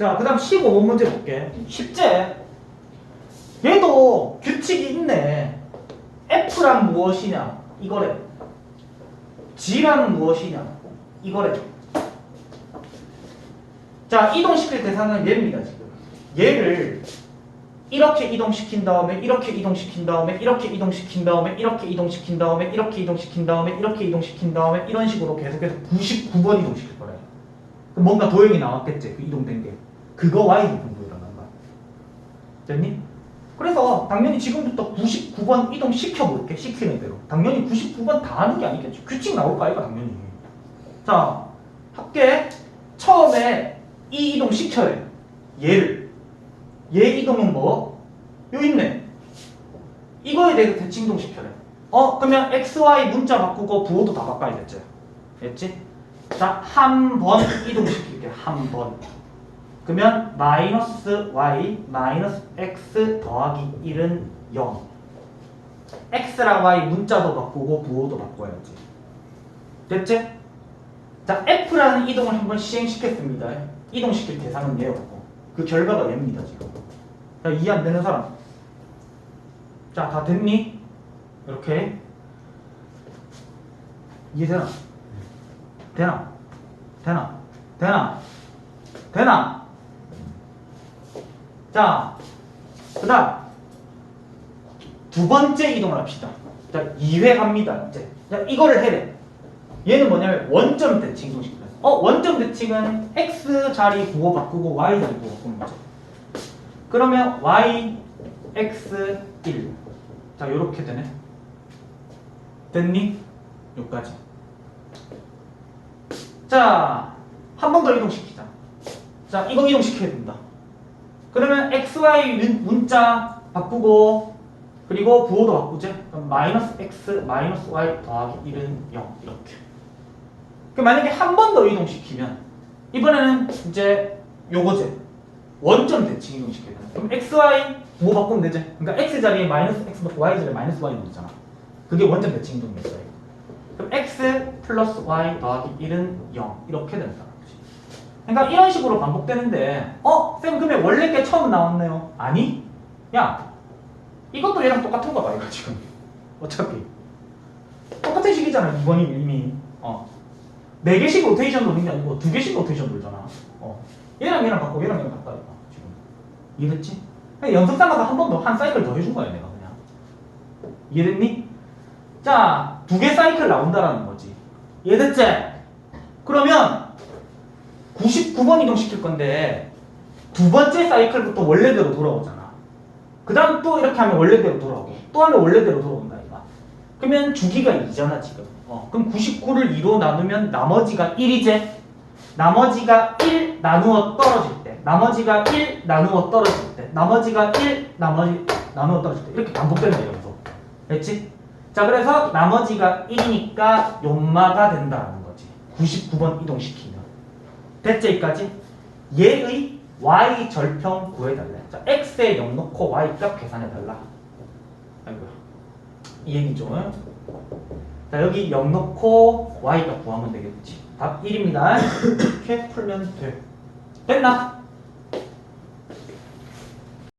자, 그 다음 15번 문제 볼게. 쉽제? 얘도 규칙이 있네. F란 무엇이냐? 이거래. G란 무엇이냐? 이거래. 자, 이동시킬 대상은 얘입니다, 지금. 얘를 이렇게 이동시킨 다음에 이렇게 이동시킨 다음에 이렇게 이동시킨 다음에 이렇게 이동시킨 다음에 이렇게 이동시킨 다음에 이렇게 이동시킨 다음에 이런 식으로 계속해서 99번 이동시킬 거래. 뭔가 도형이 나왔겠지, 그 이동된 게. 그거 Y 부분도 일어난 거야. 됐니? 그래서 당연히 지금부터 99번 이동 시켜볼게 시키는 대로. 당연히 99번 다 하는 게 아니겠죠 규칙 나올 거 아이가 당연히. 자 할게 처음에 이 이동 시켜야 돼. 얘를. 얘 이동은 뭐? 요 있네. 이거에 대해서 대칭 이동 시켜야 돼어 그러면 XY 문자 바꾸고 부호도 다 바꿔야겠지. 됐지? 자 한 번 이동 시킬게 한 번 그러면 마이너스 y 마이너스 x 더하기 1은 0 x랑 y 문자도 바꾸고 부호도 바꿔야지 됐지? 자 f라는 이동을 한번 시행시켰습니다 이동시킬 대상은 얘였고 그 결과가 얘입니다 지금 자 이해 안 되는 사람 자 다 됐니? 이렇게 이해되나? 되나? 되나? 되나? 되나? 자, 그 다음 두 번째 이동을 합시다. 자, 2회 갑니다. 이제 자, 이거를 돼. 얘는 뭐냐면 원점 대칭 이동시키다. 어, 원점 대칭은 x 자리 부호 바꾸고 y 자리 부호 바꾸는 거죠. 그러면 y, x, 1. 자, 요렇게 되네. 됐니? 여기까지. 자, 한 번 더 이동시키자. 자, 이거 이동시켜야 된다. 그러면 xy 문- 문자 바꾸고 그리고 부호도 바꾸지? 그럼 마이너스 x 마이너스 y 더하기 1은 0 이렇게. 그 만약에 한 번 더 이동시키면 이번에는 이제 요거지. 원점 대칭 이동시켜야 돼. 그럼 xy 뭐 바꾸면 되지? 그러니까 x 자리에 마이너스 x 넣고 y 자리에 마이너스 y 넣잖아. 그게 원점 대칭 이동이었어요. 그럼 x 플러스 y 더하기 1은 0 이렇게 된다. 그러니까 이런 식으로 반복되는데 어? 쌤 그러면 원래 게 처음 나왔네요 아니? 야 이것도 얘랑 똑같은 거봐 이거 지금 어차피 똑같은 식이잖아 이번이 이미 어. 네 개씩 로테이션 도는 게 아니고 두 개씩 로테이션 돌잖아 어. 얘랑 얘랑 바꾸고 얘랑 얘랑 바꿔 지금 이해됐지? 그냥 연습 삼아서 한 번 더 한 사이클 더 해준 거야 내가 그냥 이해됐니? 자 두 개 사이클 나온다라는 거지 이해됐지? 그러면 99번 이동시킬 건데 두 번째 사이클부터 원래대로 돌아오잖아. 그 다음 또 이렇게 하면 원래대로 돌아오고 또 하면 원래대로 돌아온다 이거. 그러면 주기가 2잖아 지금. 어, 그럼 99를 2로 나누면 나머지가 1이제. 나머지가 1 나누어 떨어질 때, 나머지가 1 나누어 떨어질 때, 나머지가 1 나머지 나누어 떨어질 때 이렇게 거예요 계속. 됐지? 자 그래서 나머지가 1이니까 연마가 된다는 거지. 99번 이동시키면. 대체까지 얘의 y 절평 구해달래. 자, x에 0 넣고 y 값 계산해달라. 아이고야. 이 얘기죠. 자, 여기 0 넣고 y 값 구하면 되겠지. 답 1입니다. 이렇게 풀면 돼. 됐나?